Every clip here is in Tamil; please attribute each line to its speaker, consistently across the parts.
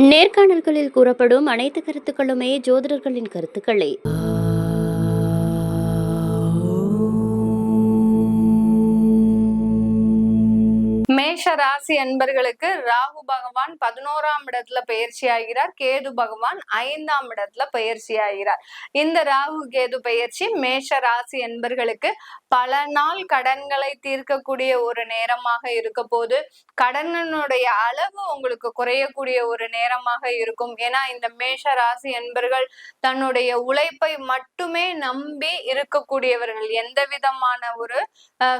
Speaker 1: நேர்காணல்களில் கூறப்படும் அனைத்து கருத்துக்களுமே ஜோதிடர்களின் கருத்துக்களே.
Speaker 2: மேஷ ராசி அன்பர்களுக்கு ராகு பகவான் பதினோராம் இடத்துல பயிற்சி ஆகிறார் கேது பகவான் ஐந்தாம் இடத்துல பயிற்சி ஆகிறார் இந்த ராகு கேது பயிற்சி மேஷ ராசி அன்பர்களுக்கு பல நாள் கடன்களை தீர்க்கக்கூடிய ஒரு நேரமாக இருக்க போது கடனனுடைய அளவு உங்களுக்கு குறையக்கூடிய ஒரு நேரமாக இருக்கும். ஏன்னா இந்த மேஷ ராசி அன்பர்கள் தன்னுடைய உழைப்பை மட்டுமே நம்பி இருக்கக்கூடியவர்கள். எந்த விதமான ஒரு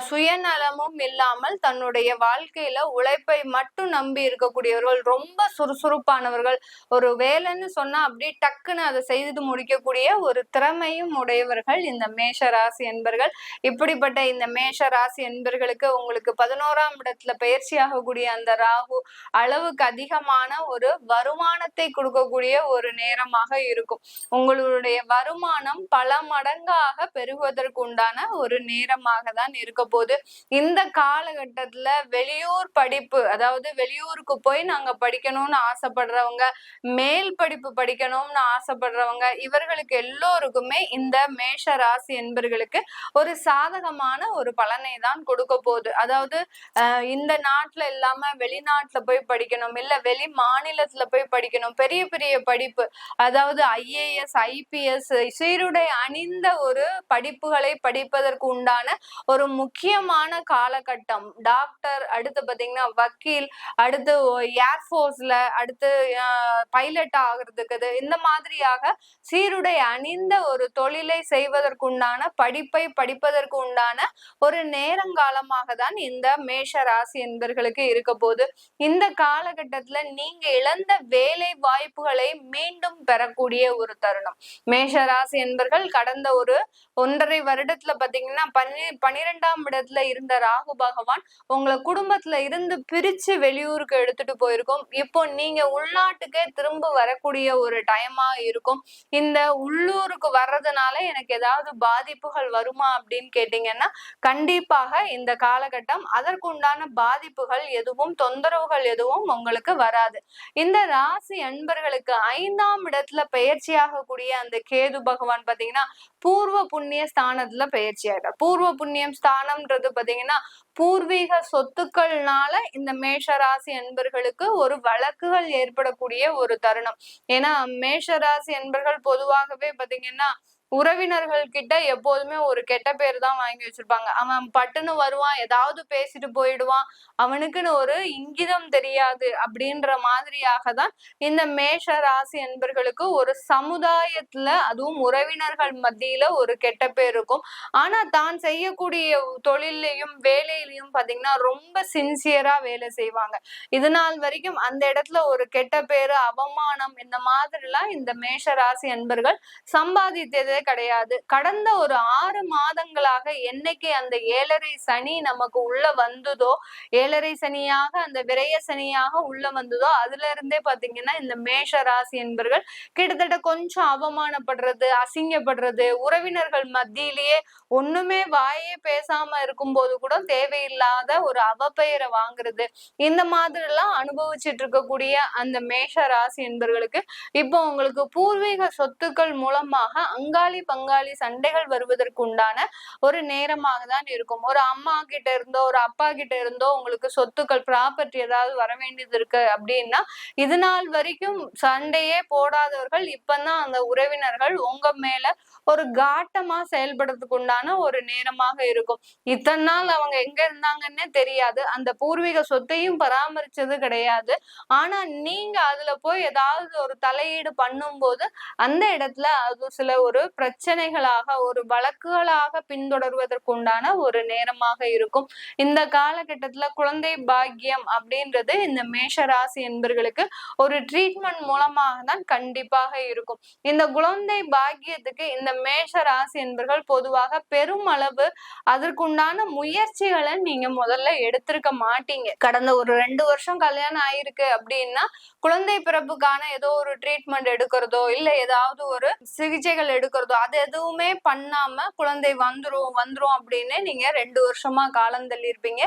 Speaker 2: சுயநலமும் இல்லாமல் தன்னுடைய வாழ்க்கை வாழ்க்கையில உழைப்பை மட்டும் நம்பி இருக்கக்கூடியவர்கள் ரொம்ப சுறுசுறுப்பானவர்கள். ஒரு வேலைன்னு சொன்னா அப்படியே டக்குன்னு அதை செய்து முடிக்கக்கூடிய ஒரு திறமையும் உடையவர்கள் இந்த மேஷ ராசி என்பர்கள். இப்படிப்பட்ட இந்த மேஷ ராசி என்பர்களுக்கு உங்களுக்கு பதினோராம் இடத்துல பயிற்சி ஆகக்கூடிய அந்த ராகு அளவுக்கு அதிகமான ஒரு வருமானத்தை கொடுக்கக்கூடிய ஒரு நேரமாக இருக்கும். உங்களுடைய வருமானம் பல மடங்காக பெருகுவதற்கு உண்டான ஒரு நேரமாக தான் இருக்க போது இந்த காலகட்டத்துல வெளியூர் படிப்பு அதாவது வெளியூருக்கு போய் நாங்க படிக்கணும்னு ஆசைப்படுறவங்க மேல் படிப்பு படிக்கணும்னு ஆசைப்படுறவங்க இவர்களுக்கு எல்லோருக்குமே இந்த மேஷ ராசி என்பர்களுக்கு ஒரு சாதகமான ஒரு பலனை தான் கொடுக்க போகுது. அதாவது இந்த நாட்டுல இல்லாம வெளிநாட்டுல போய் படிக்கணும் இல்ல வெளி மாநிலத்துல போய் படிக்கணும் பெரிய பெரிய படிப்பு அதாவது ஐஏஎஸ் ஐபிஎஸ் சீருடை அணிந்த ஒரு படிப்புகளை படிப்பதற்கு உண்டான ஒரு முக்கியமான காலகட்டம். டாக்டர் அடுத்து பாத்தீங்கன்னா வக்கீல் அடுத்து ஏர்ஃபோர்ஸ்ல அடுத்து பைலட் ஆகிறதுக்கு இந்த மாதிரியாக சீருடை அணிந்த ஒரு தொழிலை செய்வதற்குண்டான படிப்பை படிப்பதற்கு உண்டான ஒரு நேரங்காலமாக தான் இந்த மேஷ ராசி என்பர்களுக்கு இருக்க போது இந்த காலகட்டத்துல நீங்க இழந்த வேலை வாய்ப்புகளை மீண்டும் பெறக்கூடிய ஒரு தருணம். மேஷ ராசி என்பர்கள் கடந்த ஒரு ஒன்றரை வருடத்துல பாத்தீங்கன்னா பன்னி பன்னிரெண்டாம் இடத்துல இருந்த ராகு பகவான் உங்களை குடும்ப குடும்பத்துல இருந்து பிரிச்சு வெளியூருக்கு எடுத்துட்டு போயிருக்கோம். இப்போ நீங்க உள்நாட்டுக்கே திரும்ப வரக்கூடிய ஒரு டைமா இருக்கும். இந்த உள்ளூருக்கு வர்றதுனால எனக்கு ஏதாவது பாதிப்புகள் வருமா அப்படின்னு கேட்டீங்கன்னா கண்டிப்பாக இந்த காலகட்டம் அதற்குண்டான பாதிப்புகள் எதுவும் தொந்தரவுகள் எதுவும் உங்களுக்கு வராது. இந்த ராசி அன்பர்களுக்கு ஐந்தாம் இடத்துல பயிற்சியாகக்கூடிய அந்த கேது பகவான் பாத்தீங்கன்னா பூர்வ புண்ணிய ஸ்தானத்துல பயிற்சி ஆகிறார் பூர்வ புண்ணியம் ஸ்தானம்ன்றது பாத்தீங்கன்னா பூர்வீக சொத்துக்கள்னால இந்த மேஷ ராசி அன்பர்களுக்கு ஒரு வழக்குகள் ஏற்படக்கூடிய ஒரு தருணம். ஏன்னா மேஷ ராசி அன்பர்கள் பொதுவாகவே பாத்தீங்கன்னா உறவினர்கள் கிட்ட எப்போதுமே ஒரு கெட்ட பேர் தான் வாங்கி வச்சிருப்பாங்க. அவன் பட்டுன்னு வருவான் ஏதாவது பேசிட்டு போயிடுவான். அவனுக்குன்னு ஒரு இங்கிதம் தெரியாது அப்படின்ற மாதிரியாக தான் இந்த மேஷ ராசி என்பர்களுக்கு ஒரு சமுதாயத்துல அதுவும் உறவினர்கள் மத்தியில ஒரு கெட்ட பேர் இருக்கும். ஆனா தான் செய்யக்கூடிய தொழிலையும் வேலையிலையும் பாத்தீங்கன்னா ரொம்ப சின்சியரா வேலை செய்வாங்க. இது நாள் வரைக்கும் அந்த இடத்துல ஒரு கெட்ட பேரு அவமானம் இந்த மாதிரிலாம் இந்த மேஷ ராசி என்பர்கள் சம்பாதித்தது கிடையாது. கடந்த ஒரு ஆறு மாதங்களாக என்னைக்கு அந்த ஏழரை சனி நமக்கு உள்ள வந்ததோ ஏழரை சனியாக அந்த விரய சனியாக உள்ள வந்ததோ அதுல இருந்தே பாத்தீங்கன்னா இந்த மேஷ ராசி என்பர்கள் கிட்டத்தட்ட கொஞ்சம் அவமானப்படுறது அசிங்கப்படுறது உறவினர்கள் மத்தியிலேயே ஒண்ணுமே வாயே பேசாம இருக்கும்போது கூட தேவையில்லாத ஒரு அவப்பெயரை வாங்குறது. இந்த மாதிரி எல்லாம் அனுபவிச்சுட்டு இருக்கக்கூடிய அந்த மேஷ ராசி என்பர்களுக்கு இப்போ உங்களுக்கு பூர்வீக சொத்துக்கள் மூலமாக அங்காளி பங்காளி சண்டைகள் வருவதற்கு உண்டான ஒரு நேரமாக தான் இருக்கும். ஒரு அம்மா கிட்ட இருந்தோ ஒரு அப்பா கிட்ட இருந்தோ உங்களுக்கு சொத்துக்கள் ப்ராப்பர்ட்டி ஏதாவது வர வேண்டியது இருக்கு அப்படின்னா இது நாள் வரைக்கும் சண்டையே போடாதவர்கள் இப்பதான் அந்த உறவினர்கள் உங்க மேல ஒரு காட்டமா செயல்படுறதுக்கு உண்டான ஒரு நேரமாக இருக்கும். இத்தனை நாள் அவங்க எங்க இருந்தாங்கன்னே தெரியாது. அந்த பூர்வீக சொத்தையும் பராமரிச்சது கிடையாது. ஆனா நீங்க அதுல போய் ஏதாவது ஒரு தலையீடு பண்ணும்போது அந்த இடத்துல அது சில ஒரு பிரச்சனைகளாக ஒரு வழக்குகளாக பின்தொடர்வதற்கு உண்டான ஒரு நேரமாக இருக்கும். இந்த காலகட்டத்துல குழந்தை பாக்கியம் அப்படின்றது இந்த மேஷ ராசி என்பர்களுக்கு ஒரு ட்ரீட்மெண்ட் மூலமாக தான் கண்டிப்பாக இருக்கும். இந்த குழந்தை பாக்கியத்துக்கு இந்த மேஷ ராசி என்பர்கள் பொதுவாக பெருமளவு அதற்குண்டான முயற்சிகளை நீங்க முதல்ல எடுத்திருக்க மாட்டீங்க. கடந்த ஒரு ரெண்டு வருஷம் கல்யாணம் ஆயிருக்கு அப்படின்னா குழந்தை பிறப்புக்கான ஏதோ ஒரு ட்ரீட்மெண்ட் எடுக்கிறதோ இல்ல ஏதாவது ஒரு சிகிச்சைகள் எடுக்கிறதோ வருதோ அது எதுவுமே பண்ணாம குழந்தை வந்துரும் வந்துரும் அப்படின்னு நீங்க ரெண்டு வருஷமா காலம் தள்ளியிருப்பீங்க.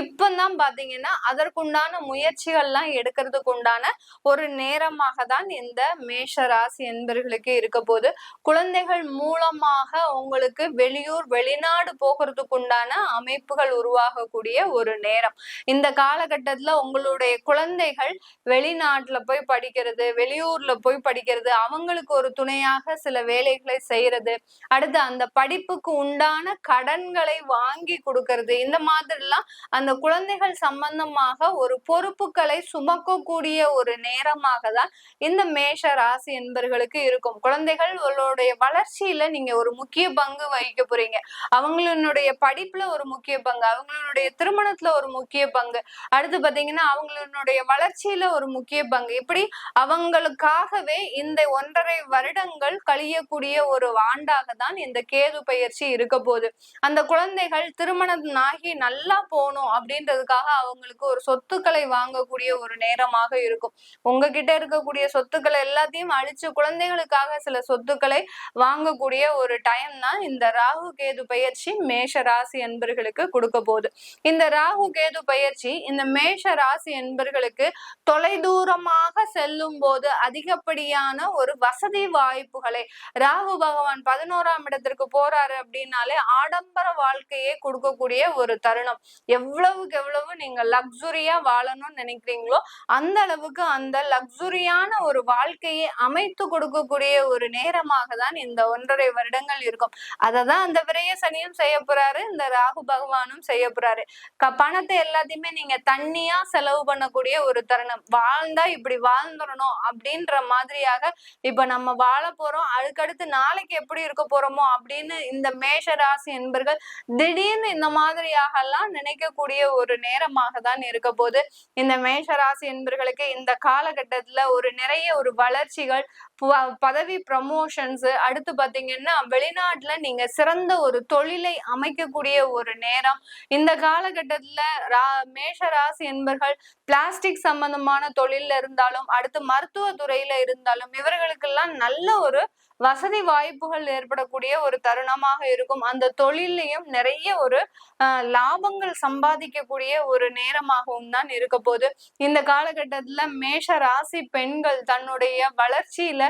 Speaker 2: இப்பதான் பாத்தீங்கன்னா அதற்குண்டான முயற்சிகள்லாம் எடுக்கிறதுக்கு உண்டான ஒரு நேரமாக தான் இந்த மேஷ ராசி என்பர்களுக்கு இருக்க போது குழந்தைகள் மூலமாக உங்களுக்கு வெளியூர் வெளிநாடு போகிறதுக்கு உண்டான அமைப்புகள் உருவாகக்கூடிய ஒரு நேரம். இந்த காலகட்டத்துல உங்களுடைய குழந்தைகள் வெளிநாட்டுல போய் படிக்கிறது வெளியூர்ல போய் படிக்கிறது அவங்களுக்கு ஒரு துணையாக சில வேலைகளை செய்யறது. அடுத்து அந்த படிப்புக்கு உண்டான கடன்களை வாங்கி கொடுக்கறது. இந்த மாதிரிலாம் அந்த குழந்தைகள் சம்பந்தமாக ஒரு பொறுப்புகளை சுமக்கக்கூடிய ஒரு நேரமாக தான் இந்த மேஷ ராசி என்பர்களுக்கு இருக்கும். குழந்தைகளுடைய வளர்ச்சியில நீங்க ஒரு முக்கிய பங்கு வகிக்க போறீங்க. அவங்களுடைய படிப்புல ஒரு முக்கிய பங்கு அவங்களுடைய திருமணத்துல ஒரு முக்கிய பங்கு அடுத்து பாத்தீங்கன்னா அவங்களுடைய வளர்ச்சியில ஒரு முக்கிய பங்கு. இப்படி அவங்களுக்காகவே இந்த ஒன்றரை வருடங்கள் கழியக்கூடிய ஒரு ஆண்டாக தான் இந்த கேது பயிற்சி இருக்க போகுது. அந்த குழந்தைகள் திருமணம் ஆகி நல்லா போகணும் அப்படின்றதுக்காக அவங்களுக்கு ஒரு சொத்துக்களை வாங்கக்கூடிய ஒரு நேரமாக இருக்கும். உங்ககிட்ட இருக்கக்கூடிய சொத்துக்களை எல்லாத்தையும் அழிச்சு குழந்தைகளுக்காக சில சொத்துக்களை வாங்கக்கூடிய ஒரு டைம் தான் இந்த ராகு கேது பயிற்சி மேஷ ராசி என்பர்களுக்கு கொடுக்க போகுது. இந்த ராகு கேது பயிற்சி இந்த மேஷ ராசி என்பர்களுக்கு தொலைதூரமாக செல்லும் போது அதிகப்படியான ஒரு வசதி வாய்ப்புகளை ராகு பகவான் பதினோராம் இடத்திற்கு போறாரு அப்படின்னாலே ஆடம்பர வாழ்க்கையே கொடுக்கக்கூடிய ஒரு தருணம். எவ்வளவுக்கு எவ்வளவு நீங்க லக்ஸுரியா வாழணும்னு நினைக்கிறீங்களோ அந்த அளவுக்கு அந்த லக்ஸுரியான ஒரு வாழ்க்கையை அமைத்து கொடுக்கக்கூடிய ஒரு நேரமாக தான் இந்த ஒன்றரை வருடங்கள் இருக்கும். அதை தான் அந்த விரைய சனியும் செய்ய போறாரு இந்த ராகு பகவானும் செய்ய போறாரு. பணத்தை எல்லாத்தையுமே நீங்க தண்ணியா செலவு பண்ணக்கூடிய ஒரு தருணம். வாழ்ந்தா இப்படி வாழ்ந்துடணும் அப்படின்ற மாதிரியாக இப்ப நம்ம வாழ போறோம். அதுக்கடுத்து நாளைக்கு எப்படி இருக்க போறோமோ அப்படின்னு இந்த மேஷ ராசி என்பர்கள் திடீர்னு இந்த மாதிரியாக எல்லாம் நினைக்கக்கூடிய ஒரு நேரமாக தான் இருக்க போது இந்த மேஷ ராசி என்பர்களுக்கு இந்த காலகட்டத்துல ஒரு நிறைய ஒரு வளர்ச்சிகள் பதவி ப்ரமோஷன்ஸ் அடுத்து பாத்தீங்கன்னா வெளிநாட்டுல நீங்க சிறந்த ஒரு தொழிலை அமைக்கக்கூடிய ஒரு நேரம். இந்த காலகட்டத்துல ரா மேஷ ராசி என்பர்கள் பிளாஸ்டிக் சம்பந்தமான தொழிலில் இருந்தாலும் அடுத்து மருத்துவ துறையில இருந்தாலும் இவர்களுக்கெல்லாம் நல்ல ஒரு வசதி வாய்ப்புகள் ஏற்படக்கூடிய ஒரு தருணமாக இருக்கும். அந்த தொழிலையும் நிறைய ஒரு லாபங்கள் சம்பாதிக்கக்கூடிய ஒரு நேரமாகவும் தான் இருக்க போகுது இந்த காலகட்டத்துல மேஷ ராசி பெண்கள் தன்னுடைய வளர்ச்சியில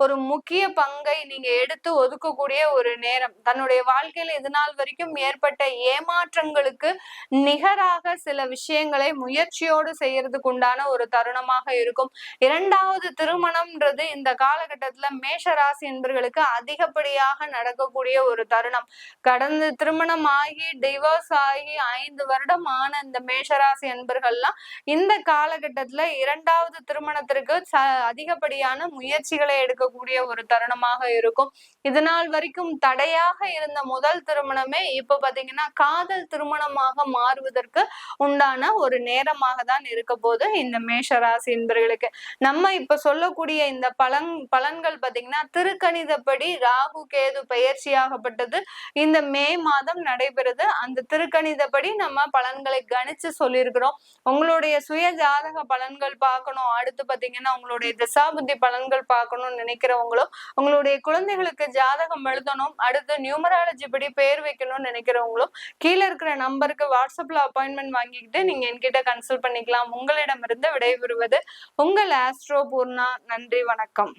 Speaker 2: ஒரு முக்கிய பங்கை நீங்க எடுத்து ஒதுக்கக்கூடிய ஒரு நேரம். தன்னுடைய வாழ்க்கையில இது நாள் வரைக்கும் ஏற்பட்ட ஏமாற்றங்களுக்கு நிகராக சில விஷயங்களை முயற்சியோடு செய்யறதுக்கு உண்டான ஒரு தருணமாக இருக்கும். இரண்டாவது திருமணம்ன்றது இந்த காலகட்டத்துல மேஷ ராசி என்பர்களுக்கு அதிகப்படியாக நடக்கக்கூடிய ஒரு தருணம். கடந்த திருமணம் ஆகி டிவோர்ஸ் ஆகி ஐந்து வருடம் ஆன இந்த மேஷராசி என்பர்கள்லாம் இந்த காலகட்டத்துல இரண்டாவது திருமணத்திற்கு ச அதிகப்படியான முயற்சிகளை எடுக்கக்கூடிய ஒரு தருணமாக இருக்கும். இது நாள் வரைக்கும் தடையாக இருந்த முதல் திருமணமே இப்ப பாத்தீங்கன்னா காதல் திருமணமாக மாறுவதற்கு உண்டான ஒரு நேரமாக தான் இருக்க போது இந்த மேஷ ராசி என்பர்களுக்கு. நம்ம இப்ப சொல்லக்கூடிய இந்த பலன் பலன்கள் பாத்தீங்கன்னா திருக்கணிதப்படி ராகு கேது பயிற்சியாகப்பட்டது. இந்த மே மாதம் நடைபெறுது. அந்த திருக்கணிதப்படி நம்ம பலன்களை கணிச்சு சொல்லியிருக்கிறோம். உங்களுடைய சுய ஜாதக பலன்கள் பார்க்கணும். அடுத்து பாத்தீங்கன்னா உங்களுடைய திசாபுத்தி பலன்கள் பார்க்கணும்னு நினைக்கிறவங்களோ உங்களுடைய குழந்தைகளுக்கு ஜாதகம் எழுதணும் அடுத்து நியூமராலஜி படி பேர் வைக்கணும்னு நினைக்கிறவங்களும் கீழே இருக்கிற நம்பருக்கு வாட்ஸ்அப்ல அப்பாயின்மெண்ட் வாங்கிக்கிட்டு நீங்க என்கிட்ட கன்சல்ட் பண்ணிக்கலாம். உங்களிடமிருந்து விடைபெறுவது உங்கள் ஆஸ்ட்ரோ பூர்ணா நன்றி வணக்கம்.